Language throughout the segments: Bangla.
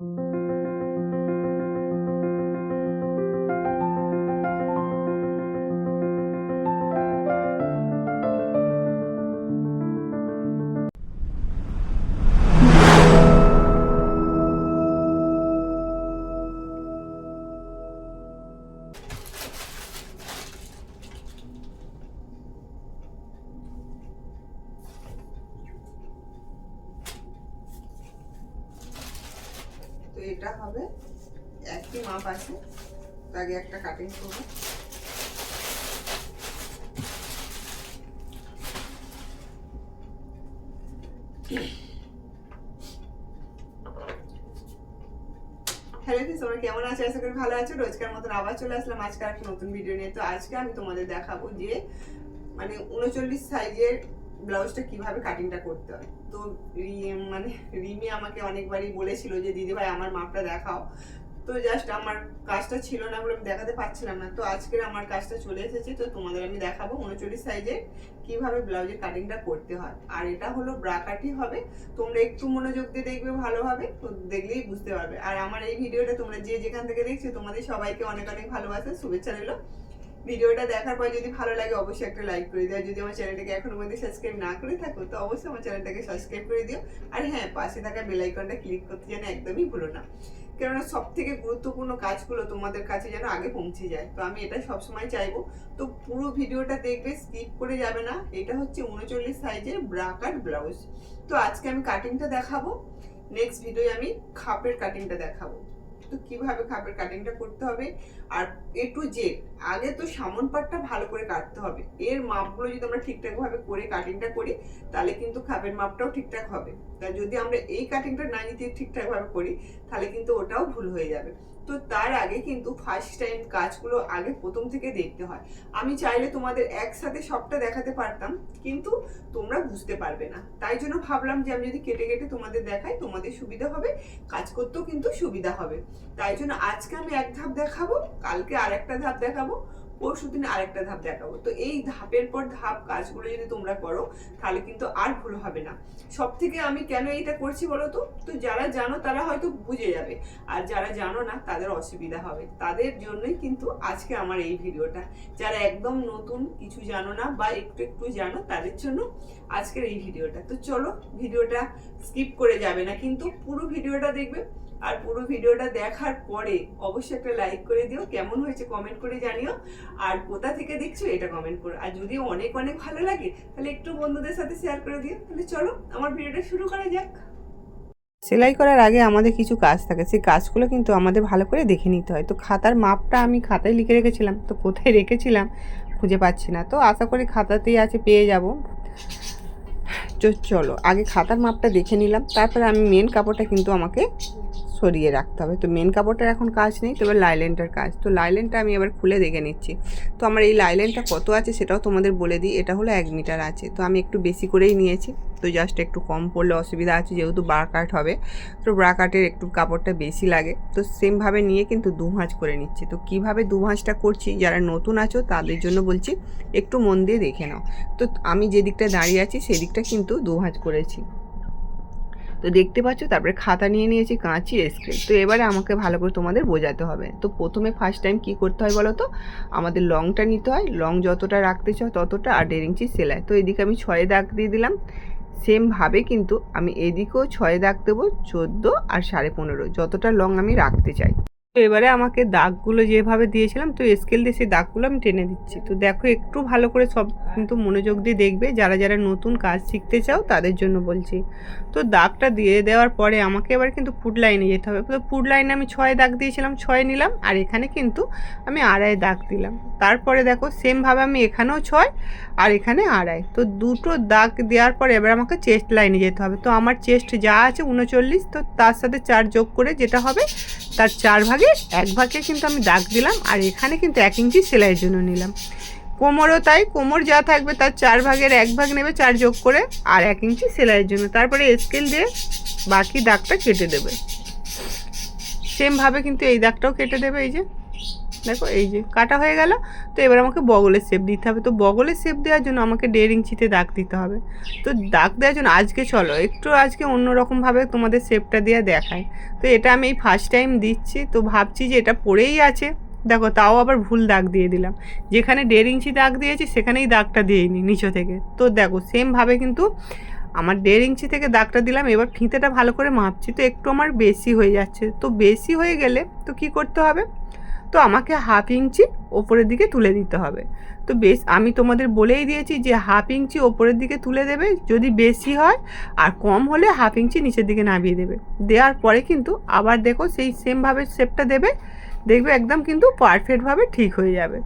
তো এটা হবে একই মাপ আছে আগে একটা কাটিং করব। কেমন আছো? আশা করি ভালো আছো। রোজকার মতন আবার চলে আসলাম আজকে একটা নতুন ভিডিও নিয়ে। তো আজকে আমি তোমাদের দেখাবো যে মানে উনচল্লিশ সাইজের ব্লাউজটা কীভাবে কাটিংটা করতে হয়? তো মানে রিমি আমাকে অনেকবারই বলেছিল যে, দিদি ভাই, আমার মাপটা দেখাও। তো জাস্ট আমার কাজটা ছিল না বলে আমি দেখাতে পারছিলাম না। তো আজকের আমার কাজটা চলে এসেছে, তো তোমাদের আমি দেখাবো উনচল্লিশ সাইজে কীভাবে ব্লাউজের কাটিংটা করতে হয়। আর এটা হলো ব্রা কাটি হবে। তোমরা একটু মনোযোগ দিয়ে দেখবে ভালোভাবে, তো দেখলেই বুঝতে পারবে। আর আমার এই ভিডিওটা তোমরা যে যেখান থেকে দেখছ, তোমাদের সবাইকে অনেক অনেক ভালোবাসা, শুভেচ্ছা রইল। ভিডিওটা দেখার পর যদি ভালো লাগে, অবশ্যই একটা লাইক করে দিও। যদি আমার চ্যানেলটাকে এখনও পর্যন্ত সাবস্ক্রাইব না করে থাকো, তো অবশ্যই আমার চ্যানেলটাকে সাবস্ক্রাইব করে দিও। আর হ্যাঁ পাশে থাকা বেল আইকনটা ক্লিক করতে যেন একদমই ভুলো না। কেননা সব থেকে গুরুত্বপূর্ণ কাজগুলো তোমাদের কাছে যেন আগে পৌঁছে যায়। তো আমি এটা সবসময় চাইব। তো পুরো ভিডিওটা দেখবে স্কিপ করে যাবে না। এটা হচ্ছে উনচল্লিশ সাইজের ব্রাকাট ব্লাউজ তো আজকে আমি কাটিংটা দেখাবো। নেক্সট ভিডিও আমি খাপের কাটিংটা দেখাবো। তো কীভাবে খাপের কাটিংটা করতে হবে? আর এ টু জেড আগে তো সামন পাটটা ভালো করে কাটতে হবে। এর মাপগুলো যদি আমরা ঠিকঠাকভাবে করে কাটিংটা করি, তাহলে কিন্তু খাপের মাপটাও ঠিকঠাক হবে। তা যদি আমরা এই কাটিংটা না নিতে ঠিকঠাক ভাবে করি, তাহলে কিন্তু ওটাও ভুল হয়ে যাবে। তো তার আগে কিন্তু ফার্স্ট টাইম কাজগুলো আগে প্রথম থেকে দেখতে হয়। আমি চাইলে তোমাদের একসাথে সবটা দেখাতে পারতাম, কিন্তু তোমরা বুঝতে পারবে না। তাই জন্য ভাবলাম যে আমি যদি কেটে কেটে তোমাদের দেখাই, তোমাদের সুবিধা হবে, কাজ করতেও কিন্তু সুবিধা হবে। তাই জন্য আজকে আমি এক ধাপ দেখাবো, কালকে আর একটা ধাপ দেখাবো। পরশু দিন আরেকটা ধাপ দেখাবো। তো এই ধাপের পর ধাপ কাজগুলো যদি তোমরা করো, তাহলে কিন্তু আর ভুল হবে না। সব থেকে আমি কেন এইটা করছি বলো তো? তো যারা জানো তারা হয়তো বুঝে যাবে। আর যারা জানো না, তাদের অসুবিধা হবে। তাদের জন্যই কিন্তু আজকে আমার এই ভিডিওটা। যারা একদম নতুন, কিছু জানো না বা একটু একটু জানো, তাদের জন্য আজকের এই ভিডিওটা। তো চলো, ভিডিওটা স্কিপ করে যাবে না। কিন্তু পুরো ভিডিওটা দেখবে। আর পুরো ভিডিওটা দেখার পরে অবশ্যই একটা লাইক করে দিও, কেমন হয়েছে কমেন্ট করে জানিও। আর কোথা থেকে দেখছ এটা কমেন্ট করো। আর যদি অনেক অনেক ভালো লাগে, তাহলে একটু বন্ধুদের সাথে শেয়ার করে দিও। তাহলে চলো, আমার ভিডিওটা শুরু করা যাক। সেলাই করার আগে আমাদের কিছু কাজ থাকে, সেই কাজগুলো কিন্তু আমাদের ভালো করে দেখে নিতে হয়। তো খাতার মাপটা আমি খাতায় লিখে রেখেছিলাম, তো কোথায় রেখেছিলাম খুঁজে পাচ্ছি না। তো আশা করি খাতাতেই আছে, পেয়ে যাব। চলো, আগে খাতার মাপটা দেখে নিলাম, তারপরে আমি মেন কাপড়টা কিন্তু আমাকে সরিয়ে রাখতে হবে। তো মেন কাপড়টার এখন কাজ নেই তবে লাইলেনটার কাজ। তো লাইলেনটা আমি এবার খুলে দেখে নিচ্ছি। তো আমার এই লাইলেনটা কত আছে সেটাও তোমাদের বলে দিই, এটা হলো এক মিটার আছে। তো আমি একটু বেশি করেই নিয়েছি, তো জাস্ট একটু কম পড়লে অসুবিধা আছে, যেহেতু ব্রাকাট হবে। তো ব্রাকাটের একটু কাপড়টা বেশি লাগে। তো সেমভাবে নিয়ে কিন্তু দু ভাঁজ করে নিচ্ছি। তো কীভাবে দু ভাঁজটা করছি, যারা নতুন আছো তাদের জন্য বলছি, একটু মন দিয়ে দেখে নাও। তো আমি যে দিকটা দাঁড়িয়ে আছি সেই দিকটা কিন্তু দু ভাঁজ করেছি। তো দেখতে পাচ্ছ, তারপরে খাতা নিয়ে নিয়েছি, কাঁচি স্কেল তো এবারে আমাকে ভালো করে তোমাদের বোঝাতে হবে। তো প্রথমে ফার্স্ট টাইম কি করতে হয় বলো তো? আমাদের লংটা নিতে হয়। লং যতটা রাখতে চাও ততটা, আর দেড় ইঞ্চি সেলাই। তো এদিকে আমি ছয়ে দাগ দিয়ে দিলাম। সেমভাবে কিন্তু আমি এদিকেও ছয়ে দাগ দেবো, চোদ্দ আর সাড়ে পনেরো, যতটা লং আমি রাখতে চাই। তো এবারে আমাকে দাগগুলো যেভাবে দিয়েছিলাম, তো স্কেল দিয়ে সেই দাগগুলো আমি টেনে দিচ্ছি। তো দেখো একটু ভালো করে সব কিন্তু মনোযোগ দিয়ে দেখবে, যারা যারা নতুন কাজ শিখতে চাও তাদের জন্য বলছি। তো দাগটা দিয়ে দেওয়ার পরে আমাকে এবার কিন্তু ফুড লাইনে যেতে হবে। তো ফুড লাইনে আমি ছয় দাগ দিয়েছিলাম, ছয় নিলাম, আর এখানে কিন্তু আমি আড়াই দাগ দিলাম। তারপরে দেখো সেমভাবে আমি এখানেও ছয়, আর এখানে আড়াই। তো দুটো দাগ দেওয়ার পরে এবার আমাকে চেস্ট লাইনে যেতে হবে। তো আমার চেস্ট যা আছে উনচল্লিশ তো তার সাথে চার যোগ করে যেটা হবে তার চার ভাগে, এক ভাগে কিন্তু আমি দাগ দিলাম, আর এখানে কিন্তু এক ইঞ্চি সেলাইয়ের জন্য নিলাম। কোমরও তাই, কোমর যা থাকবে তার চার ভাগের এক ভাগ নেবে চার যোগ করে, আর এক ইঞ্চি সেলাইয়ের জন্য। তারপরে স্কেল দিয়ে বাকি দাগটা কেটে দেবে। সেমভাবে কিন্তু এই দাগটাও কেটে দেবে, এই যে। দেখো, এই যে কাটা হয়ে গেল, তো এবার আমাকে বগলের শেপ দিতে হবে। তো বগলের শেপ দেওয়ার জন্য আমাকে দেড় ইঞ্চিতে দাগ দিতে হবে। তো দাগ দেওয়ার জন্য আজকে চলো, একটু আজকে অন্যরকমভাবে তোমাদের শেপটা দিয়ে দেখায় তো এটা আমি এই ফার্স্ট টাইম দিচ্ছি, তো ভাবছি যে এটা পড়েই আছে। দেখো, তাও আবার ভুল দাগ দিয়ে দিলাম। যেখানে দেড় ইঞ্চি দাগ দিয়েছি, সেখানেই দাগটা দিইনি নিচে থেকে। তো দেখো সেমভাবে কিন্তু আমার দেড় ইঞ্চি থেকে দাগটা দিলাম, এবার ফিতেটা ভালো করে মাপছি। তো একটু আমার বেশি হয়ে যাচ্ছে। তো বেশি হয়ে গেলে তো কি করতে হবে? তো আমাকে হাফ ইঞ্চি ওপরের দিকে তুলে দিতে হবে। তো বেশ, আমি তোমাদের বলেই দিয়েছি যে হাফ ইঞ্চি ওপরের দিকে তুলে দেবে, যদি বেশি হয় আর কম হলে হাফ ইঞ্চি নিচের দিকে নামিয়ে দেবে। দেওয়ার পরে কিন্তু আবার দেখো সেই সেমভাবে শেপটা দেবে, দেখবে একদম কিন্তু পারফেক্টভাবে ঠিক হয়ে যাবে।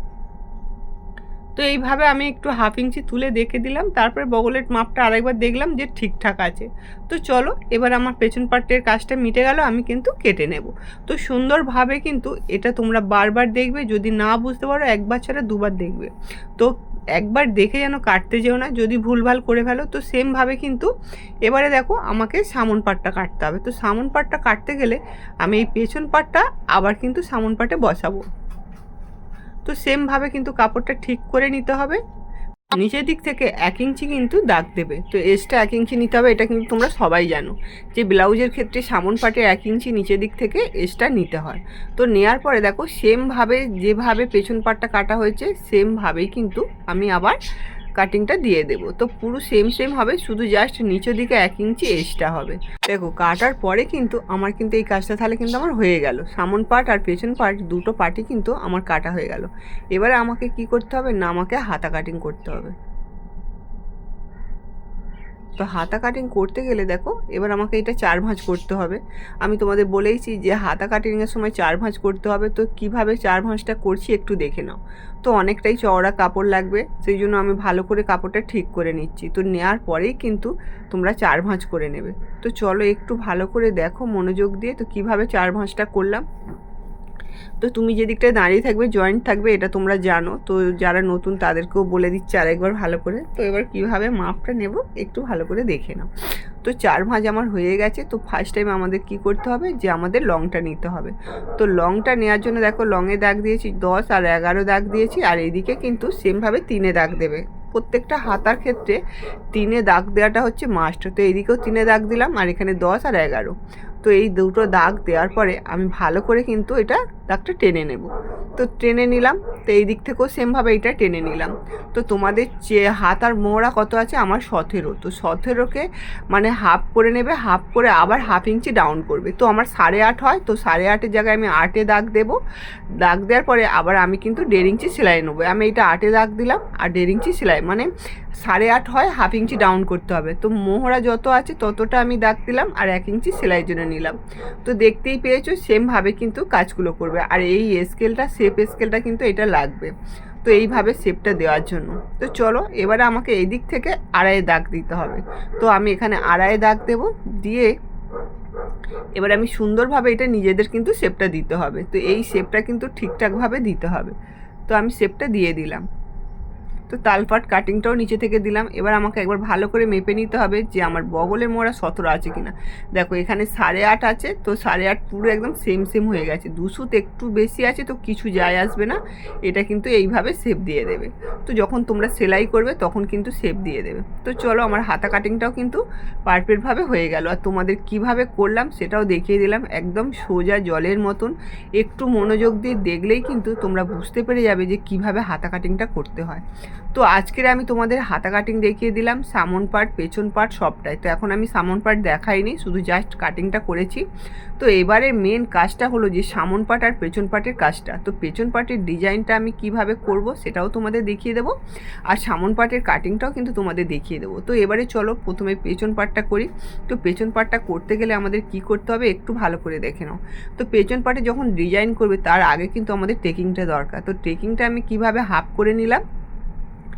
তো এইভাবে আমি একটু হাফ ইঞ্চি তুলে দেখে দিলাম, তারপরে বগলের মাপটা আরেকবার দেখলাম যে ঠিকঠাক আছে। তো চলো, এবার আমার পেছন পার্টের কাজটা মিটে গেল, আমি কিন্তু কেটে নেব। তো সুন্দরভাবে কিন্তু এটা তোমরা বারবার দেখবে, যদি না বুঝতে পারো একবার ছাড়া দুবার দেখবে। তো একবার দেখে যেন কাটতে যেও না, যদি ভুলভাল করে ফেলো, তো সেমভাবে কিন্তু এবারে দেখো আমাকে সামন পাটটা কাটতে হবে। তো সামন পাটটা কাটতে গেলে আমি এই পেছন পাটটা আবার কিন্তু সামন পাটে বসাবো। তো সেমভাবে কিন্তু কাপড়টা ঠিক করে নিতে হবে। নিচের দিক থেকে এক ইঞ্চি কিন্তু দাগ দেবে। তো এক্সট্রা এক ইঞ্চি নিতে হবে, এটা কিন্তু তোমরা সবাই জানো। যে ব্লাউজের ক্ষেত্রে সামন পাটে এক ইঞ্চি নিচের দিক থেকে এক্সট্রা নিতে হয়। তো নেয়ার পরে দেখো সেমভাবে যেভাবে পেছন পাটটা কাটা হয়েছে সেমভাবেই কিন্তু আমি আবার কাটিংটা দিয়ে দেবো। তো পুরো সেম সেম হবে, শুধু জাস্ট নিচের দিকে এক ইঞ্চি এক্সট্রা হবে। দেখো, কাটার পরে কিন্তু আমার কিন্তু এই কাজটা তাহলে কিন্তু আমার হয়ে গেল। সামন পার্ট আর পেছন পার্ট দুটো পার্টই কিন্তু আমার কাটা হয়ে গেল। এবারে আমাকে কি করতে হবে? না, আমাকে হাতা কাটিং করতে হবে। তো হাতা কাটিং করতে গেলে দেখো, এবার আমাকে এটা চার ভাঁজ করতে হবে। আমি তোমাদের বলেইছি যে হাতা কাটিংয়ের সময় চার ভাঁজ করতে হবে, তো কীভাবে চার ভাঁজটা করছি একটু দেখে নাও। তো অনেকটাই চওড়া কাপড় লাগবে, সেই জন্য আমি ভালো করে কাপড়টা ঠিক করে নিচ্ছি। তো নেওয়ার পরেই কিন্তু তোমরা চার ভাঁজ করে নেবে। তো চলো একটু ভালো করে দেখো মনোযোগ দিয়ে, তো কীভাবে চার ভাঁজটা করলাম। তো তুমি যেদিকটায় দাঁড়িয়ে থাকবে জয়েন্ট থাকবে, এটা তোমরা জানো। তো যারা নতুন, তাদেরকেও বলে দিচ্ছে আরেকবার ভালো করে। তো এবার কীভাবে মাপটা নেব, একটু ভালো করে দেখে নাও। তো চার ভাঁজ আমার হয়ে গেছে। তো ফার্স্ট টাইম আমাদের কি করতে হবে? যে আমাদের লংটা নিতে হবে। তো লংটা নেওয়ার জন্য দেখো লংয়ে দাগ দিয়েছি, দশ আর এগারো দাগ দিয়েছি, আর এইদিকে কিন্তু সেমভাবে তিনে দাগ দেবে। প্রত্যেকটা হাতার ক্ষেত্রে তিনে দাগ দেওয়াটা হচ্ছে মাস্ট তো এদিকেও তিনে দাগ দিলাম, আর এখানে দশ আর এগারো। তো এই দুটো দাগ দেওয়ার পরে আমি ভালো করে কিন্তু এটা দাগটা টেনে নেব। তো টেনে নিলাম তো এই দিক থেকেও সেমভাবে এটা টেনে নিলাম। তো তোমাদের যে হাত আর মোড়া কত আছে? আমার সতেরো। তো সতেরোকে মানে হাফ করে নেবে হাফ করে আবার হাফ ইঞ্চি ডাউন করবে। তো আমার সাড়ে আট হয়, তো সাড়ে আটের জায়গায় আমি আটে দাগ দেব। দাগ দেওয়ার পরে আবার আমি কিন্তু দেড় ইঞ্চি সেলাই নেব। আমি এটা আটে দাগ দিলাম আর দেড় ইঞ্চি সেলাই মানে সাড়ে আট হয় হাফ ইঞ্চি ডাউন করতে হবে। তো মোহরা যত আছে ততটা আমি দাগ দিলাম আর এক ইঞ্চি সেলাইয়ের জন্য নিলাম। তো দেখতেই পেয়েছ সেমভাবে কিন্তু কাজগুলো করবে। আর এই স্কেলটা শেপ স্কেলটা কিন্তু এটা লাগবে। তো এইভাবে শেপটা দেওয়ার জন্য। তো চলো, এবারে আমাকে এই দিক থেকে আড়াই দাগ দিতে হবে। তো আমি এখানে আড়াই দাগ দেব, দিয়ে এবার আমি সুন্দরভাবে এটা নিজেদের কিন্তু শেপটা দিতে হবে। তো এই শেপটা কিন্তু ঠিকঠাকভাবে দিতে হবে। তো আমি শেপটা দিয়ে দিলাম। তো তালপাট কাটিংটাও নিচে থেকে দিলাম। এবার আমাকে একবার ভালো করে মেপে নিতে হবে যে আমার বগলের মোড়া সতেরো আছে কিনা। দেখো, এখানে সাড়ে আট আছে, তো সাড়ে আট পুরো একদম সেম সেম হয়ে গেছে। দুশুত একটু বেশি আছে, তো কিছু যায় আসবে না। এটা কিন্তু এইভাবে শেপ দিয়ে দেবে। তো যখন তোমরা সেলাই করবে, তখন কিন্তু শেপ দিয়ে দেবে। তো চলো, আমার হাতা কাটিংটাও কিন্তু পারফেক্টভাবে হয়ে গেল। আর তোমাদের কীভাবে করলাম, সেটাও দেখিয়ে দিলাম। একদম সোজা জলের মতন। একটু মনোযোগ দিয়ে দেখলেই কিন্তু তোমরা বুঝতে পেরে যাবে যে কীভাবে হাতা কাটিংটা করতে হয়। তো আজকের আমি তোমাদের হাতা কাটিং দেখিয়ে দিলাম। সামন পার্ট পেছন পার্ট সবটাই। তো এখন আমি সামন পার্ট দেখাইনি, শুধু জাস্ট কাটিংটা করেছি। তো এবারে মেন কাজটা হলো যে সামন পার্ট আর পেছন পার্টের কাজটা। তো পেছন পার্টের ডিজাইনটা আমি কীভাবে করব সেটাও তোমাদের দেখিয়ে দেবো। আর সামন পার্টের কাটিংটাও কিন্তু তোমাদের দেখিয়ে দেবো। তো এবারে চলো প্রথমে পেছন পার্টটা করি। তো পেছন পার্টটা করতে গেলে আমাদের কি করতে হবে একটু ভালো করে দেখে নাও। তো পেছন পার্টে যখন ডিজাইন করবে তার আগে কিন্তু আমাদের টেকিংটা দরকার। তো টেকিংটা আমি কীভাবে হাফ করে নিলাম?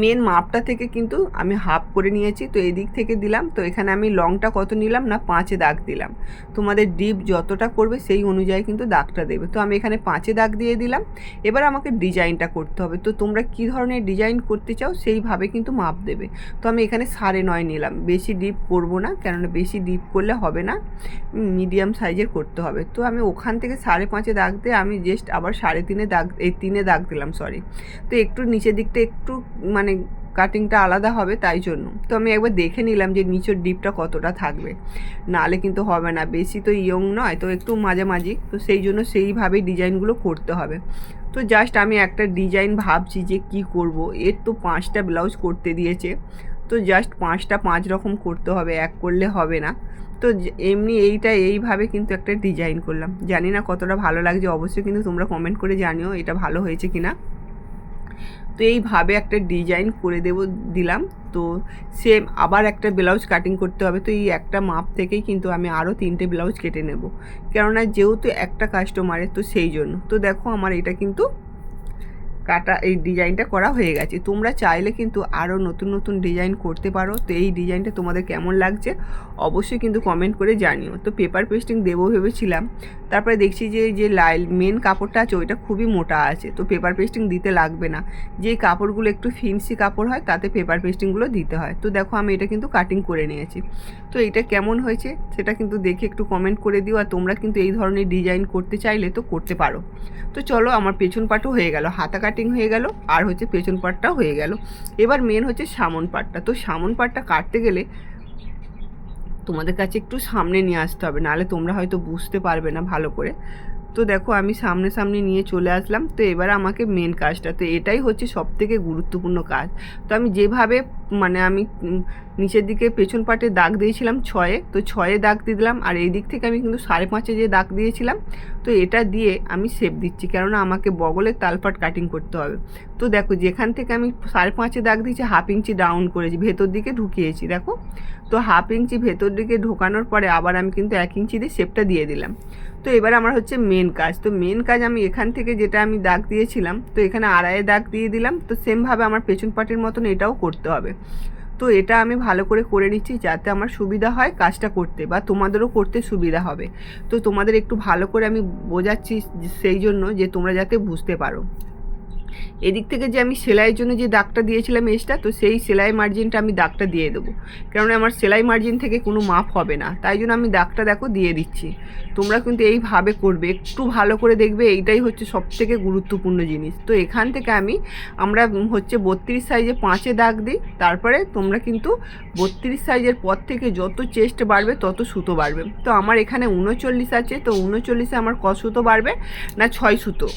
মেন মাপটা থেকে কিন্তু আমি হাফ করে নিয়েছি, তো এই দিক থেকে দিলাম। তো এখানে আমি লংটা কত নিলাম না, পাঁচে দাগ দিলাম। তোমাদের ডিপ যতটা করবে সেই অনুযায়ী কিন্তু দাগটা দেবে। তো আমি এখানে পাঁচে দাগ দিয়ে দিলাম। এবার আমাকে ডিজাইনটা করতে হবে। তো তোমরা কী ধরনের ডিজাইন করতে চাও সেইভাবে কিন্তু মাপ দেবে। তো আমি এখানে সাড়ে নয় নিলাম। বেশি ডিপ করব না, কেননা বেশি ডিপ করলে হবে না। মিডিয়াম সাইজের করতে হবে। তো আমি ওখান থেকে সাড়ে পাঁচে দাগ দিয়ে আমি জাস্ট আবার সাড়ে তিনে দাগ, এই তিনে দাগ দিলাম সরি তো একটু নিচের দিকটা একটু মানে কাটিংটা আলাদা হবে তাই জন্য। তো আমি একবার দেখে নিলাম যে নিচের ডিপটা কতটা থাকবে। নাহলে কিন্তু হবে না, বেশি তো ইয়ং নয়, তো একটু মাঝামাঝি। তো সেই জন্য সেইভাবেই ডিজাইনগুলো করতে হবে। তো জাস্ট আমি একটা ডিজাইন ভাবছি যে কি করব। এর তো পাঁচটা ব্লাউজ করতে দিয়েছে। তো জাস্ট পাঁচটা পাঁচ রকম করতে হবে, এক করলে হবে না। তো এমনি এইটা এইভাবে কিন্তু একটা ডিজাইন করলাম। জানি না কতটা ভালো লাগছে, অবশ্যই কিন্তু তোমরা কমেন্ট করে জানিও এটা ভালো হয়েছে কিনা। তো এইভাবে একটা ডিজাইন করে দেব, দিলাম। তো সেম আবার একটা ব্লাউজ কাটিং করতে হবে। তো এই একটা মাপ থেকেই কিন্তু আমি আরও তিনটে ব্লাউজ কেটে নেব। কেননা যেহেতু একটা কাস্টমারের তো সেই জন্য। তো দেখো আমার এটা কিন্তু কাটা, এই ডিজাইনটা করা হয়ে গেছে। তোমরা চাইলে কিন্তু আরও নতুন নতুন ডিজাইন করতে পারো। তো এই ডিজাইনটা তোমাদের কেমন লাগছে অবশ্যই কিন্তু কমেন্ট করে জানিও। তো পেপার পেস্টিং দেবো ভেবেছিলাম। তারপরে দেখছি যে যে লাইল, মেন কাপড়টা আছে, ওইটা খুবই মোটা আছে। তো পেপার পেস্টিং দিতে লাগবে না। যেই কাপড়গুলো একটু ফিন্সি কাপড় হয়, তাতে পেপার পেস্টিংগুলো দিতে হয়। তো দেখো, আমি এটা কিন্তু কাটিং করে নিয়েছি। তো এটা কেমন হয়েছে সেটা কিন্তু দেখে একটু কমেন্ট করে দিও। আর তোমরা কিন্তু এই ধরনের ডিজাইন করতে চাইলে তো করতে পারো। তো চলো, আমার পেছন পাটও হয়ে গেল। হাতা কাটিং হয়ে গেল, আর হচ্ছে পেছন পাটটাও হয়ে গেল। এবার মেন হচ্ছে সামন পাটটা। তো সামন পাটটা কাটতে গেলে তোমাদের কাছে একটু সামনে নিয়ে আসতে হবে, নাহলে তোমরা হয়তো বুঝতে পারবে না ভালো করে। তো দেখো আমি সামনে সামনে নিয়ে চলে আসলাম। তো এবার আমাকে মেন কাজটা, তো এটাই হচ্ছে সব থেকে গুরুত্বপূর্ণ কাজ। তো আমি যেভাবে মানে আমি নিচের দিকে পেছন পাটে দাগ দিয়েছিলাম ছয়ে, তো ছয়ে দাগ দিয়ে দিলাম আর এই দিক থেকে আমি কিন্তু সাড়ে পাঁচে যে দাগ দিয়েছিলাম, তো এটা দিয়ে আমি শেপ দিচ্ছি কেননা আমাকে বগলের তালপাট কাটিং করতে হবে। তো দেখো যেখান থেকে আমি সাড়ে পাঁচে দাগ দিয়েছি হাফ ইঞ্চি ডাউন করেছি, ভেতর দিকে ঢুকিয়েছি, দেখো। তো হাফ ইঞ্চি ভেতর দিকে ঢোকানোর পরে আবার আমি কিন্তু এক ইঞ্চি দিয়ে শেপটা দিয়ে দিলাম। তো এবার আমার হচ্ছে মেন কাজ, তো মেন কাজ আমি এখান থেকে যেটা আমি দাগ দিয়েছিলাম, তো এখানে আড়াইয়ে দাগ দিয়ে দিলাম, তো সেমভাবে আমার পেছন পাটির মতন এটাও করতে হবে। তো এটা আমি ভালো করে করে নিচ্ছি যাতে আমার সুবিধা হয় কাজটা করতে বা তোমাদেরও করতে সুবিধা হবে। তো তোমাদের একটু ভালো করে আমি বোঝাচ্ছি সেই জন্য যে তোমরা যাতে বুঝতে পারো। এদিক থেকে যে আমি সেলাইয়ের জন্য যে দাগটা দিয়েছিলাম এক্সট্রা তো সেই সেলাই মার্জিনটা আমি দাগটা দিয়ে দেবো। কারণ আমার সেলাই মার্জিন থেকে কোনো মাপ হবে না, তাই জন্য আমি দাগটা দেখো দিয়ে দিচ্ছি। তোমরা কিন্তু এইভাবে করবে, একটু ভালো করে দেখবে, এইটাই হচ্ছে সব থেকে গুরুত্বপূর্ণ জিনিস। তো এখান থেকে আমি, আমরা হচ্ছে বত্রিশ সাইজে পাঁচে দাগ দিই, তারপরে তোমরা কিন্তু বত্রিশ সাইজের পর থেকে যত চেস্ট বাড়বে, তত সুতো বাড়বে। তো আমার এখানে উনচল্লিশ আছে, তো উনচল্লিশে আমার ক সুতো বাড়বে না ছয় সুতো?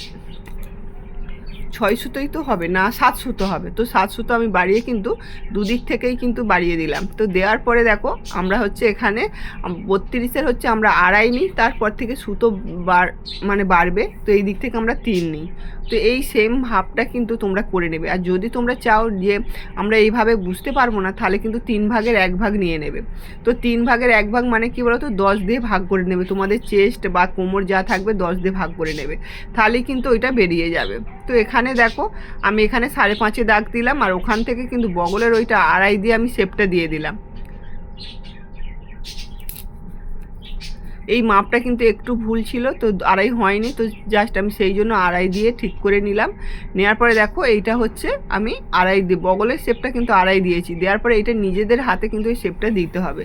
ছয় সুতোই তো হবে, না সাত সুতো হবে। তো সাত সুতো আমি বাড়িয়ে কিন্তু দুদিক থেকেই কিন্তু বাড়িয়ে দিলাম। তো দেওয়ার পরে দেখো, আমরা হচ্ছে এখানে বত্রিশের হচ্ছে আমরা আড়াই নিই, তারপর থেকে সুতো বার মানে বাড়বে, তো এই দিক থেকে আমরা তিন নিই। তো এই সেম ভাবটা কিন্তু তোমরা করে নেবে। আর যদি তোমরা চাও যে আমরা এইভাবে বুঝতে পারব না, তাহলে কিন্তু তিন ভাগের এক ভাগ নিয়ে নেবে। তো তিন ভাগের এক ভাগ মানে কি বলতো? দশ দিয়ে ভাগ করে নেবে। তোমাদের চেস্ট বা কোমর যা থাকবে দশ দিয়ে ভাগ করে নেবে। তাহলে কিন্তু ওইটা বেরিয়ে যাবে। তো এখানে দেখো, আমি এখানে সাড়ে পাঁচে দাগ দিলাম, আর ওখান থেকে কিন্তু বগলের ওইটা আড়াই দিয়ে আমি শেপটা দিয়ে দিলাম। এই মাপটা কিন্তু একটু ভুল ছিল, তো আড়াই হয়নি, তো জাস্ট আমি সেই জন্য আড়াই দিয়ে ঠিক করে নিলাম। নেওয়ার পরে দেখো, এইটা হচ্ছে আমি আড়াই দিয়ে, বগলের শেপটা কিন্তু আড়াই দিয়েছি, দেওয়ার পরে এইটা নিজেদের হাতে কিন্তু এই শেপটা দিতে হবে।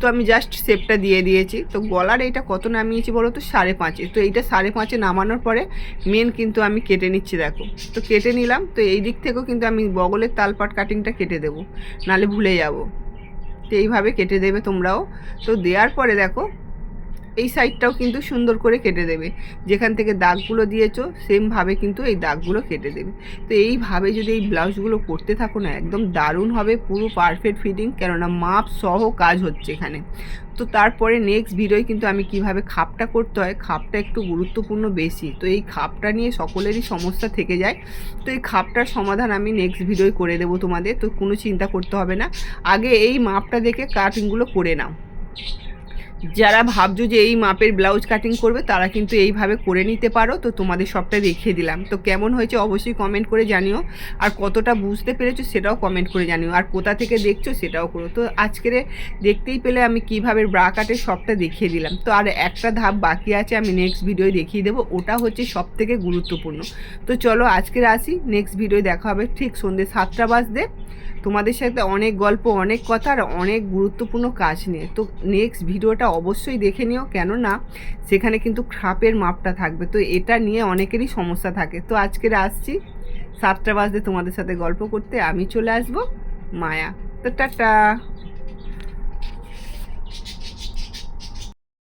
তো আমি জাস্ট শেপটা দিয়ে দিয়েছি। তো গলার এইটা কত নামিয়েছি বলো তো? সাড়ে পাঁচে। তো এইটা সাড়ে পাঁচে নামানোর পরে মেন কিন্তু আমি কেটে নিচ্ছি, দেখো। তো কেটে নিলাম। তো এই দিক থেকেও কিন্তু আমি বগলের তালপাট কাটিংটা কেটে দেবো। নালে ভুলে যাব। তো এইভাবে কেটে দেবে তোমরাও। তো দেওয়ার পরে দেখো এই সাইডটাও কিন্তু সুন্দর করে কেটে দেবে। যেখান থেকে দাগগুলো দিয়েছ সেমভাবে কিন্তু এই দাগগুলো কেটে দেবে। তো এইভাবে যদি এই ব্লাউজগুলো করতে থাকো না, একদম দারুণ হবে, পুরো পারফেক্ট ফিটিং কেননা মাপ সহ কাজ হচ্ছে এখানে। তো তারপরে নেক্সট ভিডিওয় কিন্তু আমি কীভাবে খাপটা করতে হয়, খাপটা একটু গুরুত্বপূর্ণ বেশি। তো এই খাপটা নিয়ে সকলেরই সমস্যা থেকে যায়। তো এই খাপটার সমাধান আমি নেক্সট ভিডিওয় করে দেবো তোমাদের। তো কোনো চিন্তা করতে হবে না। আগে এই মাপটা দেখে কাটিংগুলো করে নাও। যারা ভাবছ যে এই মাপের ব্লাউজ কাটিং করবে, তারা কিন্তু এইভাবে করে নিতে পারো। তো তোমাদের সবটা দেখিয়ে দিলাম। তো কেমন হয়েছে অবশ্যই কমেন্ট করে জানিও। আর কতটা বুঝতে পেরেছ সেটাও কমেন্ট করে জানিও। আর কোথা থেকে দেখছ সেটাও করো। তো আজকের দেখতেই পেলে আমি কীভাবে ব্রা কাটের সবটা দেখিয়ে দিলাম। তো আর একটা ধাপ বাকি আছে, আমি নেক্সট ভিডিও দেখিয়ে দেবো। ওটা হচ্ছে সব থেকে গুরুত্বপূর্ণ। তো চলো আজকের আসি। নেক্সট ভিডিও দেখা হবে ঠিক সন্ধ্যে সাতটা বাজতে। তোমাদের সাথে অনেক গল্প, অনেক কথা আর অনেক গুরুত্বপূর্ণ কাজ নিয়ে। তো নেক্সট ভিডিওটা অবশ্যই দেখে নিও, কেননা সেখানে কিন্তু খাপের মাপটা থাকবে। তো এটা নিয়ে অনেকেরই সমস্যা থাকে। তো আজকের আসছি সাতটা বাজতে তোমাদের সাথে গল্প করতে। আমি চলে আসব মায়া। তো টাটা!